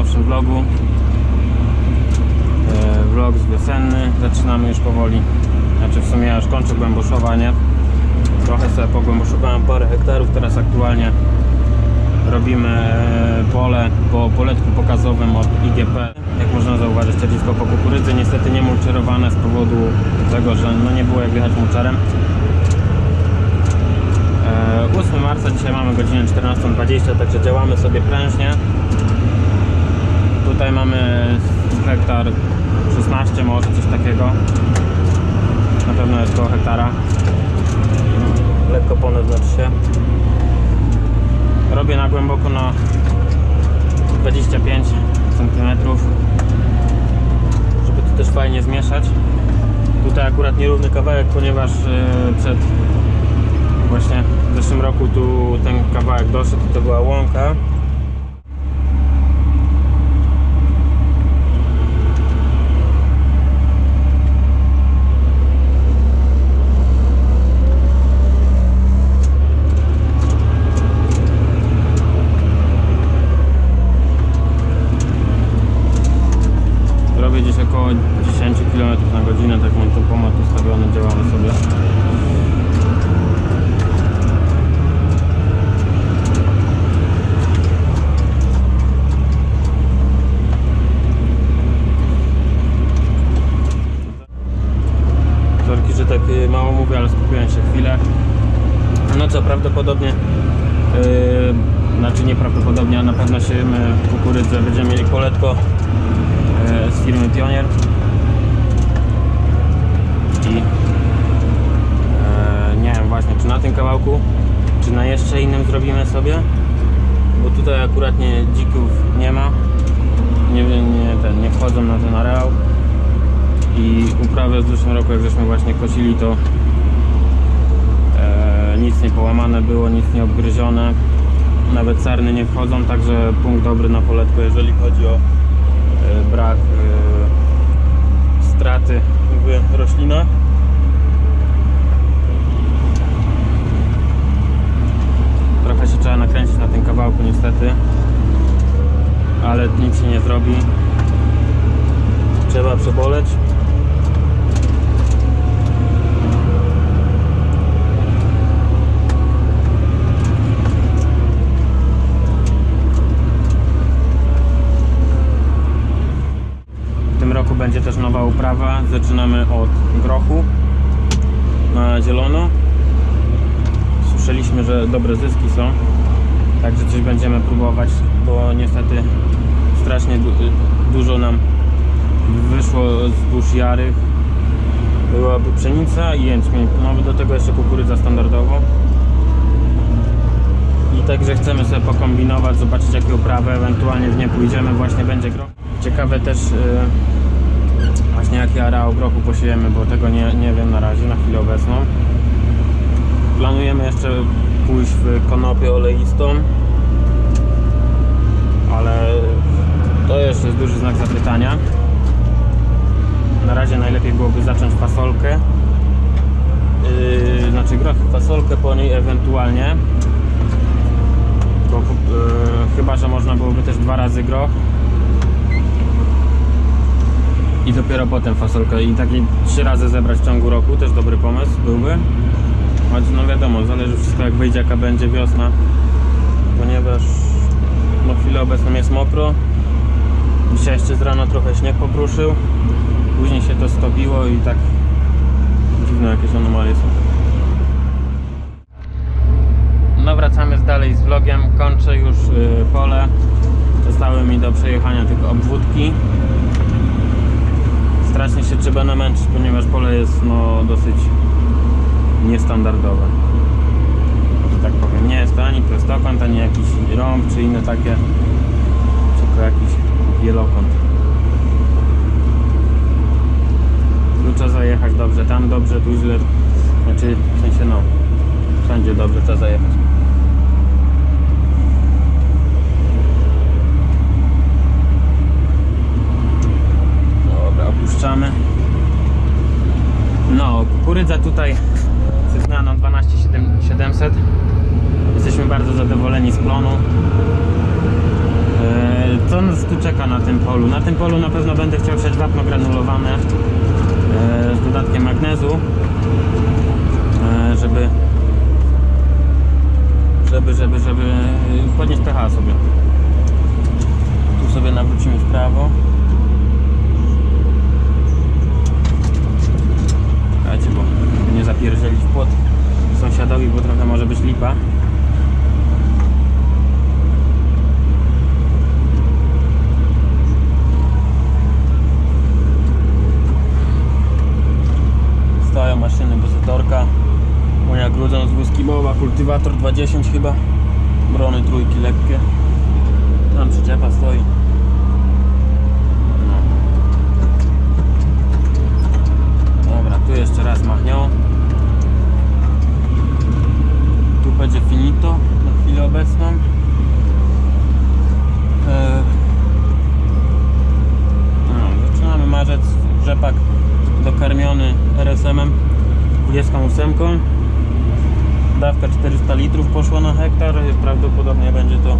najnowszym vlogu. E, Vlog z wiosenny. Zaczynamy już powoli. Znaczy w sumie ja już kończę głęboszowanie. Trochę sobie pogłęboszowałem parę hektarów. Teraz aktualnie robimy e, pole po poletku pokazowym od IGP. Jak można zauważyć, ściernisko po kukurydzy niestety nie mulczerowane z powodu tego, że no nie było jak wjechać mulczerem. E, 8 marca, dzisiaj mamy godzinę 14.20, także działamy sobie prężnie. Tutaj mamy hektar 16 może, coś takiego. Na pewno jest koło hektara. Lekko ponad znaczy się. Robię na głęboko na 25 cm żeby to też fajnie zmieszać. Tutaj akurat nierówny kawałek, ponieważ e, przed właśnie w zeszłym roku tu ten kawałek doszedł, to była łąka. Robię gdzieś około 10 km na godzinę, tak mam ten pomad ustawiony, działamy sobie. Sorki, że tak y, mało mówię, ale skupiłem się chwilę. No co, prawdopodobnie, yy, znaczy nieprawdopodobnie, a na pewno siejemy kukurydzę, będziemy mieli poletko e, z firmy Pionier. I nie wiem właśnie czy na tym kawałku czy na jeszcze innym zrobimy sobie? Bo tutaj akurat nie dzików nie ma. Nie, nie, ten, nie wchodzą na ten areał. I uprawę w zeszłym roku jak żeśmy właśnie kosili to nic nie połamane było, nic nie obgryzione nawet sarny nie wchodzą, także punkt dobry na poletko jeżeli chodzi o e, brak e, straty w roślinach. Trochę się trzeba nakręcić na tym kawałku niestety, ale nic się nie zrobi. Trzeba przeboleć. W tym roku będzie też nowa uprawa. Zaczynamy od grochu na zielono. Słyszeliśmy, że dobre zyski są. Także coś będziemy próbować, bo niestety strasznie du dużo nam wyszło zbóż jarych. Byłaby pszenica i jęczmień. No do tego jeszcze kukurydza standardowo. I także chcemy sobie pokombinować, zobaczyć jakie uprawy, ewentualnie w nie pójdziemy, właśnie będzie groch. Ciekawe też yy, właśnie jaki areał grochu posiejemy, bo tego nie, nie wiem na razie, na chwilę obecną. Planujemy jeszcze pójść w konopię oleistą, ale to jeszcze jest duży znak zapytania. Na razie najlepiej byłoby zacząć fasolkę, yy, znaczy groch fasolkę po niej ewentualnie, bo, yy, chyba, że można byłoby też dwa razy groch i dopiero potem fasolkę i takie trzy razy zebrać w ciągu roku, też dobry pomysł byłby. Choć no wiadomo, zależy wszystko jak wyjdzie, jaka będzie wiosna, ponieważ no chwilę obecną jest mokro. Dzisiaj jeszcze z rana trochę śnieg popruszył, później się to stopiło i tak dziwne jakieś anomalie są. No wracamy dalej z vlogiem, kończę już y, pole. Zostały mi do przejechania tylko obwódki. Strasznie się trzeba namęczyć, ponieważ pole jest no dosyć niestandardowe. Że tak powiem, nie jest to ani prostokąt, ani jakiś rąb, czy inne takie, tylko jakiś wielokąt. Trzeba zajechać dobrze, tam dobrze, tu źle, znaczy w sensie no, wszędzie dobrze trzeba zajechać. Dobra, opuszczamy. No, kukurydza tutaj sygnano 12700. Jesteśmy bardzo zadowoleni z plonu. Eee, Co nas tu czeka na tym polu. Na tym polu na pewno będę chciał siać wapno granulowane e, z dodatkiem magnezu, e, żeby żeby, żeby, żeby e, podnieść pH sobie. Tu sobie nawrócimy w prawo. 10 chyba. Brony trójki lekkie. Tam przyczepa stoi. No. Dobra tu jeszcze raz machnęło. Tu będzie finito na chwilę obecną. E, no, zaczynamy marzec. Rzepak dokarmiony RSM-em 28 Dawka 400 litrów poszła na hektar. Prawdopodobnie będzie to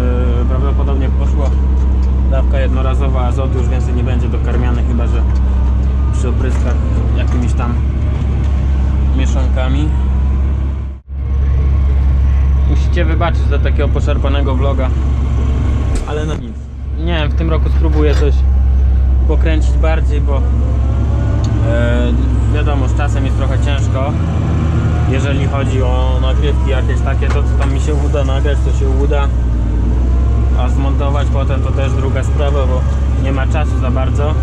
Yy, prawdopodobnie poszła dawka jednorazowa azotu, już więcej nie będzie dokarmiany, chyba że przy opryskach jakimiś tam mieszankami. Musicie wybaczyć za takiego poszarpanego vloga, ale no nic. Nie wiem, w tym roku spróbuję coś pokręcić bardziej, bo wiadomo, z czasem jest trochę ciężko. Jeżeli chodzi o nagrywki jakieś takie, to co tam mi się uda nagrać, to się uda. A zmontować potem to też druga sprawa, bo nie ma czasu za bardzo.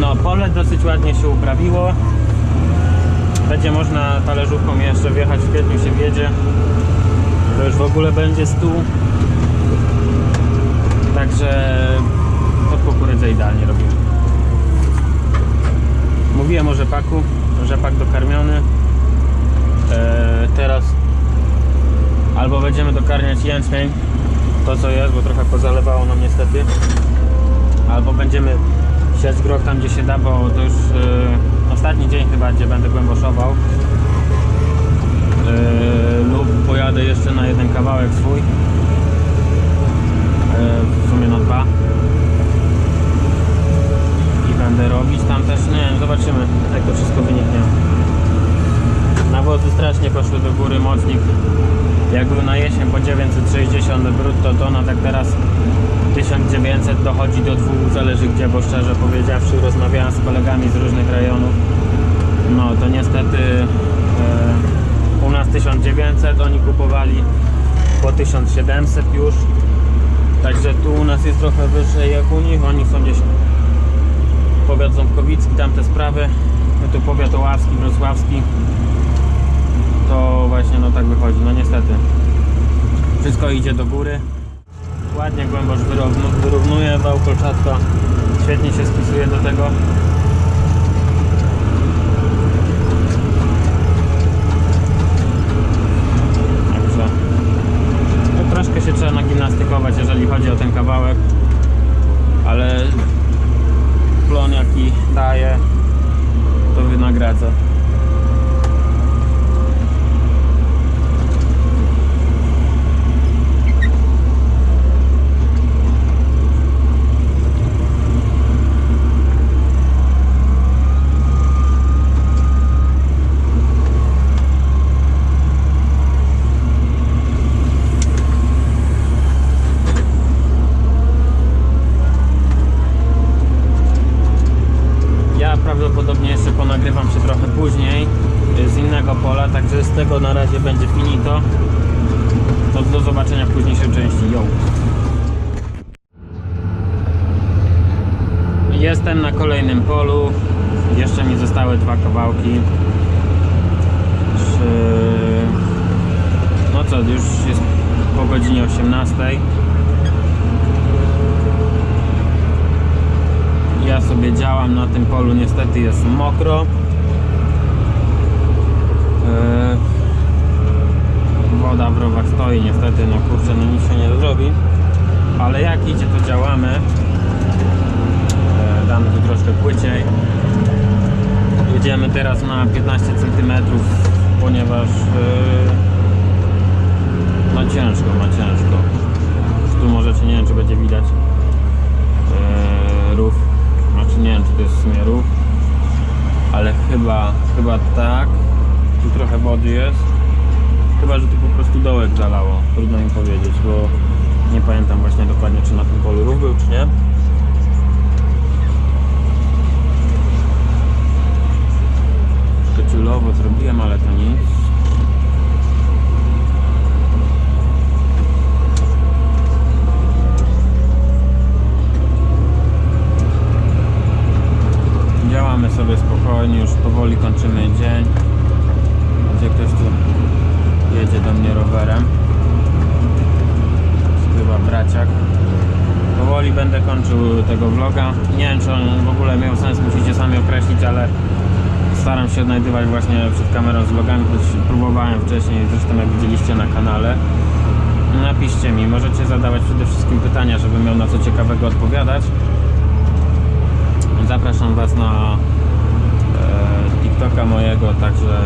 No, pole dosyć ładnie się uprawiło. Będzie można talerzówką jeszcze wjechać, w kwietniu się wjedzie. To już w ogóle będzie stół. Także pod kukurydzę idealnie robimy. Mówiłem o rzepaku, rzepak dokarmiony. Eee, teraz albo będziemy dokarmiać jęczmień, to co jest, bo trochę pozalewało nam niestety, albo będziemy siać groch tam gdzie się da, bo to już e, ostatni dzień chyba, gdzie będę głęboszował. E, lub pojadę jeszcze na jeden kawałek swój. E, w sumie na dwa. I będę robić tam też, nie wiem, zobaczymy jak to wszystko wyniknie. Nawozy strasznie poszły do góry, mocnik jak był na jesień po 960 brutto tona, tak teraz 1900 dochodzi do dwóch, zależy gdzie, bo szczerze powiedziawszy rozmawiałem z kolegami z różnych rejonów. No to niestety e, u nas 1900, oni kupowali po 1700 już. Także tu u nas jest trochę wyżej jak u nich, oni są gdzieś powiat Ząbkowicki, tamte sprawy. My tu powiat Oławski, Wrocławski to właśnie no tak wychodzi, no niestety. Wszystko idzie do góry. Ładnie wyrównu, wyrównuje, wał kolczatka świetnie się spisuje do tego. Także no, troszkę się trzeba nagimnastykować, jeżeli chodzi o ten kawałek, ale plon jaki daje, to wynagradza. Ja prawdopodobnie jeszcze ponagrywam się trochę później y, z innego pola, także z tego na razie będzie finito. To do zobaczenia w późniejszej części. Yo. Jestem na kolejnym polu. Jeszcze mi zostały dwa kawałki. No co, już jest po godzinie 18. Ja sobie działam na tym polu, niestety jest mokro. Eee, Woda w rowach stoi, niestety, no kurczę, no nic się nie zrobi. Ale jak idzie, to działamy. Troszkę płyciej. Jedziemy teraz na 15 cm, ponieważ eee, no ciężko, ma ciężko. Tu możecie, nie wiem czy będzie widać yy, rów. Znaczy nie wiem czy to jest w sumie rów. Ale chyba, chyba tak. Tu trochę wody jest. Chyba, że tu po prostu dołek zalało. Trudno mi powiedzieć, bo nie pamiętam właśnie dokładnie czy na tym polu rów był czy nie. Troszkę ale to nic. Działamy sobie spokojnie, już powoli kończymy dzień. Gdzie ktoś tu jedzie do mnie rowerem. Chyba braciak. Powoli będę kończył tego vloga. Nie wiem czy on w ogóle miał sens, musicie sami określić, ale staram się odnajdywać właśnie przed kamerą z vlogami, choć próbowałem wcześniej, zresztą jak widzieliście na kanale. Napiszcie mi, możecie zadawać przede wszystkim pytania, żebym miał na co ciekawego odpowiadać. Zapraszam Was na e, TikToka mojego, także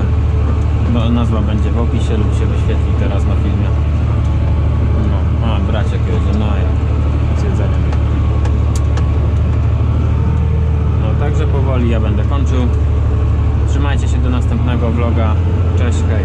no, nazwa będzie w opisie lub się wyświetli teraz na filmie. No, a braciak jedzie, no jak z jedzeniem. No także powoli ja będę kończył. Trzymajcie się do następnego vloga. Cześć, hej.